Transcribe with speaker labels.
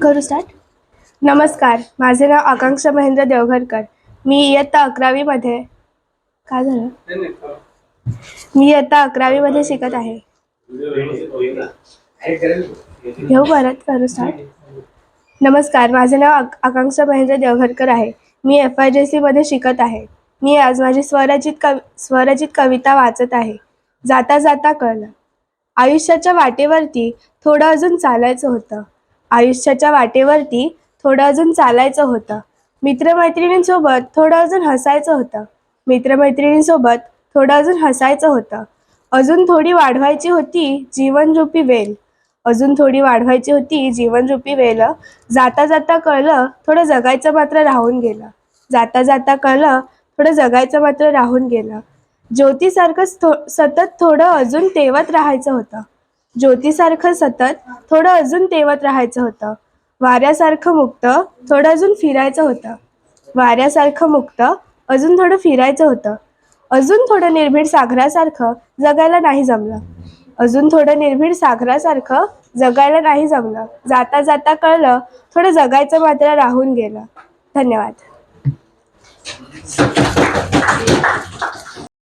Speaker 1: करू स्टार्ट नमस्कार माझे नाव आकांक्षा महेंद्र देवघरकर. मी इयत्ता अकरावीमध्ये काय झालं? मी इयत्ता अकरावीमध्ये शिकत आहे. घेऊ परत करू स्टार्ट नमस्कार माझे नाव आक आकांक्षा महेंद्र देवघरकर आहे. मी एफ आय जे सीमध्ये शिकत आहे. मी आज माझी स्वरचित कवि स्वरचित कविता वाचत आहे. जाता जाता कळलं. आयुष्याच्या वाटेवरती थोडं अजून चालायचं होतं. आयुष्याच्या वाटेवरती थोडं अजून चालायचं होतं. मित्रमैत्रिणींसोबत थोडं अजून हसायचं होतं. मित्रमैत्रिणींसोबत थोडं अजून हसायचं होतं. अजून थोडी वाढवायची होती जीवनरूपी वेल. अजून थोडी वाढवायची होती जीवनरूपी वेल. जाता जाता कळलं थोडं जगायचं मात्र राहून गेलं. जाता जाता कळलं थोडं जगायचं मात्र राहून गेलं. ज्योतीसारखं थो सतत थोडं अजून तेवत राहायचं होतं. ज्योतीसारखं सतत थोडं अजून तेवत राहायचं होतं. वाऱ्यासारखं मुक्त थोडं अजून फिरायचं होतं. वाऱ्यासारखं मुक्त अजून थोडं फिरायचं होतं. अजून थोडं निर्भीड सागरासारखं जगायला नाही जमलं. अजून थोडं निर्भीड सागरासारखं जगायला नाही जमलं. जाता जाता कळलं थोडं जगायचं मात्र राहून गेलं. धन्यवाद.